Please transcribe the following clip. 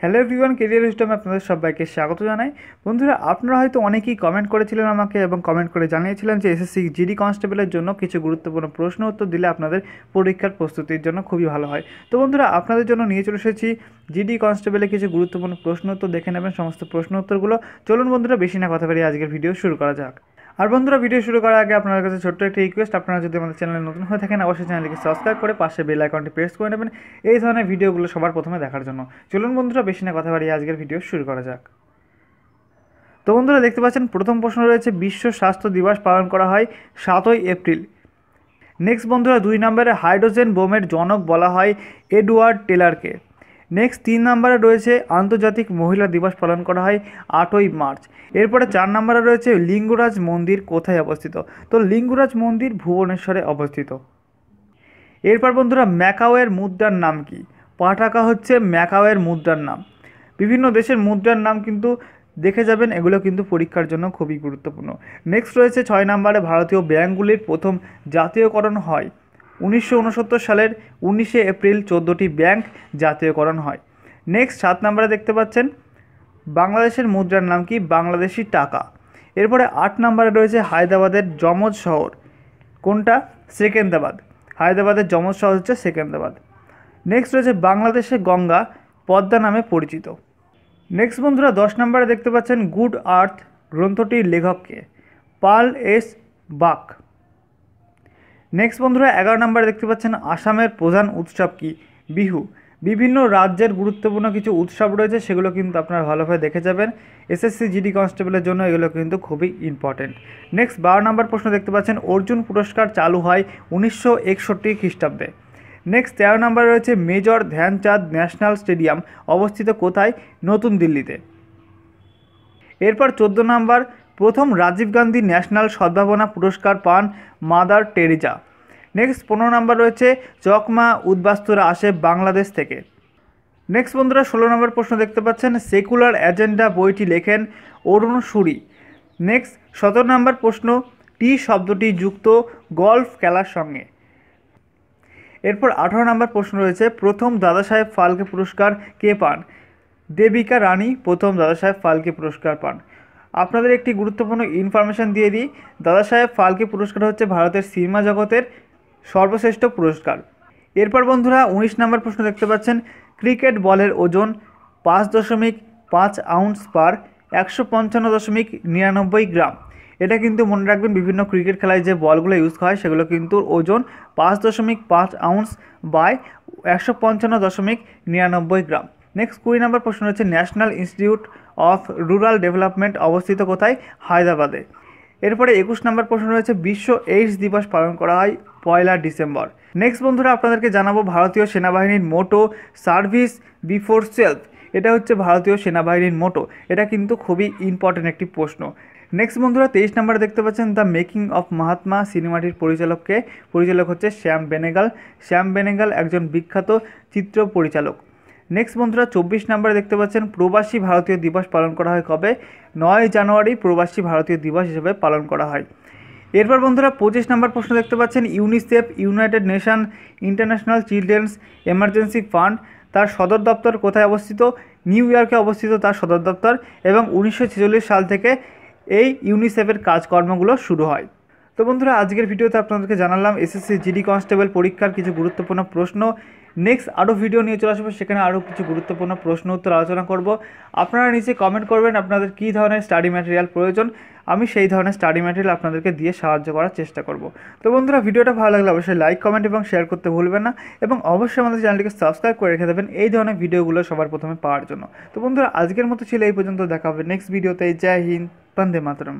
Hello everyone career সিস্টেমে আপনাদের সবাইকে স্বাগত জানাই। বন্ধুরা, আপনারা হয়তো অনেকেই কমেন্ট করেছিলেন আমাকে এবং কমেন্ট করে জানিয়েছিলেন যে এসএসসি জিডি কনস্টেবলের জন্য কিছু গুরুত্বপূর্ণ প্রশ্ন উত্তর দিলে আপনাদের পরীক্ষার প্রস্তুতির জন্য খুবই ভালো হয়। তো বন্ধুরা, আপনাদের জন্য নিয়ে চলে এসেছি। জিডি কনস্টেবলের কিছু গুরুত্বপূর্ণ প্রশ্ন উত্তর দেখে নেবেন, সমস্ত প্রশ্ন উত্তরগুলো। চলুন বন্ধুরা, বেশি না কথা বাড়িয়ে আজকের ভিডিও শুরু করা যাক। আর বন্ধুরা, ভিডিও শুরু করার আগে আপনার কাছে ছোট্ট একটি রিকোয়েস্ট আপনারা যদি আমাদের চ্যানেলে নতুন হয়ে থাকেন, অবশ্যই চ্যানেলকে সাবস্ক্রাইব করে পাশে বেল আইকনটি প্রেস করে নেবেন। এই ধরনের ভিডিওগুলো সবার প্রথমে দেখার জন্য। চলুন বন্ধুরা, বেশি না কথা বাড়িয়ে আজকের ভিডিও শুরু করা যাক। তো বন্ধুরা, দেখতে পাচ্ছেন, প্রথম প্রশ্ন রয়েছে, বিশ্ব স্বাস্থ্য দিবস পালন করা হয় সাতই এপ্রিল। নেক্সট বন্ধুরা, দুই নম্বরে হাইড্রোজেন বোমের জনক বলা হয় এডওয়ার্ড টেলারকে। নেক্সট তিন নম্বরে রয়েছে আন্তর্জাতিক মহিলা দিবস পালন করা হয় আটই মার্চ। এরপরে চার নম্বরে রয়েছে লিঙ্গরাজ মন্দির কোথায় অবস্থিত? তো লিঙ্গরাজ মন্দির ভুবনেশ্বরে অবস্থিত। এরপর বন্ধুরা ম্যাকাওয়ের মুদ্রার নাম কি? পাটাকা হচ্ছে ম্যাকাওয়ের মুদ্রার নাম। বিভিন্ন দেশের মুদ্রার নাম কিন্তু দেখে যাবেন, এগুলো কিন্তু পরীক্ষার জন্য খুবই গুরুত্বপূর্ণ। নেক্সট রয়েছে ছয় নম্বরে ভারতীয় ব্যাঙ্কগুলির প্রথম জাতীয়করণ হয় উনিশশো উনসত্তর সালের উনিশে এপ্রিল চোদ্দোটি ব্যাংক জাতীয়করণ হয়। নেক্সট সাত নম্বরে দেখতে পাচ্ছেন, বাংলাদেশের মুদ্রার নাম কি? বাংলাদেশি টাকা। এরপরে আট নম্বরে রয়েছে হায়দ্রাবাদের যমজ শহর। কোনটা? সেকেন্দ্রাবাদ হায়দ্রাবাদের যমজ শহর হচ্ছে সেকেন্দ্রাবাদ নেক্সট রয়েছে বাংলাদেশে গঙ্গা, পদ্মা নামে পরিচিত। নেক্সট বন্ধুরা, দশ নম্বরে দেখতে পাচ্ছেন, গুড আর্থ গ্রন্থটির লেখককে। পাল এস বাক। নেক্সট বন্ধুরা, এগারো নম্বরে দেখতে পাচ্ছেন আসামের প্রধান উৎসব কি? বিহু। বিভিন্ন রাজ্যের গুরুত্বপূর্ণ কিছু উৎসব রয়েছে, সেগুলো কিন্তু আপনারা ভালোভাবে দেখে যাবেন। এসএসসি জিডি কনস্টেবলের জন্য এগুলো কিন্তু খুবই ইম্পর্টেন্ট নেক্সট বারো নম্বর প্রশ্ন দেখতে পাচ্ছেন, অর্জুন পুরস্কার চালু হয় উনিশশো একষট্টি খ্রিস্টাব্দে। নেক্সট তেরো নম্বরে রয়েছে মেজর ধ্যানচাঁদ ন্যাশনাল স্টেডিয়াম, অবস্থিত কোথায়? নতুন দিল্লিতে। এরপর চোদ্দ নম্বর, প্রথম রাজীব গান্ধী ন্যাশনাল সদ্ভাবনা পুরস্কার পান মাদার টেরিজা। নেক্সট পনেরো নম্বর রয়েছে চকমা উদ্বাস্তুরা আসে বাংলাদেশ থেকে। নেক্সট বন্ধুরা ষোলো নম্বর প্রশ্ন দেখতে পাচ্ছেন সেকুলার এজেন্ডা বইটি লেখেন অরুণ সুরি। নেক্সট সতেরো নম্বর প্রশ্ন, টি শব্দটি যুক্ত গল্ফ খেলার সঙ্গে। এরপর আঠারো নম্বর প্রশ্ন রয়েছে, প্রথম দাদাসাহেব ফালকে পুরস্কার কে পান? দেবিকা রানী, প্রথম দাদাসাহেব ফালকে পুরস্কার পান। আপনাদের একটি গুরুত্বপূর্ণ ইনফরমেশান দিয়ে দিই দাদাসাহেব ফালকে পুরস্কার হচ্ছে ভারতের সিনেমা জগতের সর্বশ্রেষ্ঠ পুরস্কার। এরপর বন্ধুরা উনিশ নম্বর প্রশ্ন দেখতে পাচ্ছেন, ক্রিকেট বলের ওজন পাঁচ দশমিক পাঁচ আউন্স পার একশো পঞ্চান্ন দশমিক নিরানব্বই গ্রাম। এটা কিন্তু মনে রাখবেন, বিভিন্ন ক্রিকেট খেলায় যে বলগুলো ইউজ হয়, সেগুলো কিন্তু ওজন পাঁচ দশমিক পাঁচ আউন্স বাই একশো পঞ্চান্ন দশমিক নিরানব্বই গ্রাম। নেক্সট কুড়ি নম্বর প্রশ্ন হচ্ছে, National Institute of Rural Development অবস্থিত কোথায়? হায়দ্রাবাদে। এরপরে একুশ নম্বর প্রশ্ন রয়েছে, বিশ্ব এইডস দিবস পালন করা হয় পয়লা ডিসেম্বর। নেক্সট বন্ধুরা আপনাদেরকে জানাব ভারতীয় সেনাবাহিনীর মোটো সার্ভিস বিফোর সেলফ। এটা হচ্ছে ভারতীয় সেনাবাহিনীর মোটো। এটা কিন্তু খুবই ইম্পর্টেন্ট একটি প্রশ্ন। নেক্সট বন্ধুরা তেইশ নম্বরে দেখতে পাচ্ছেন দ্য মেকিং অফ মাহাত্মা সিনেমাটির পরিচালককে। পরিচালক হচ্ছে শ্যাম বেনেগাল শ্যাম বেনেগাল একজন বিখ্যাত চিত্র পরিচালক। নেক্সট বন্ধুরা চব্বিশ নম্বরে দেখতে পাচ্ছেন প্রবাসী ভারতীয় দিবস পালন করা হয় কবে? নয় জানুয়ারি প্রবাসী ভারতীয় দিবস হিসেবে পালন করা হয়। এরপর বন্ধুরা পঁচিশ নম্বর প্রশ্ন দেখতে পাচ্ছেন UNICEF United Nation International Children's Emergency Fund তার সদর দপ্তর কোথায় অবস্থিত? নিউ ইয়র্কে অবস্থিত তার সদর দপ্তর এবং উনিশশো ছেচল্লিশ সাল থেকে এই ইউনিসেফের কাজকর্মগুলো শুরু হয়। তো বন্ধুরা, আজকের ভিডিওতে আপনাদেরকে জানালাম এসএসসি জিডি কনস্টেবল পরীক্ষার কিছু গুরুত্বপূর্ণ প্রশ্ন। নেক্সট আরও ভিডিও নিয়ে চলে আসব, সেখানে আরও কিছু গুরুত্বপূর্ণ প্রশ্ন উত্তর আলোচনা করব। আপনারা নিচে কমেন্ট করবেন আপনাদের কী ধরনের স্টাডি ম্যাটেরিয়াল প্রয়োজন। আমি সেই ধরনের স্টাডি ম্যাটেরিয়াল আপনাদেরকে দিয়ে সাহায্য করার চেষ্টা করব। তো বন্ধুরা, ভিডিওটা ভালো লাগলে অবশ্যই লাইক কমেন্ট এবং শেয়ার করতে ভুলবেন না। এবং অবশ্যই আমাদের চ্যানেলটিকে সাবস্ক্রাইব করে রেখে দেবেন এই ধরনের ভিডিওগুলো সবার প্রথমে পাওয়ার জন্য। তো বন্ধুরা, আজকের মতো ছিল এই পর্যন্ত। দেখা হবে নেক্সট ভিডিওতে জয় হিন্দ, বন্দে মাতরম।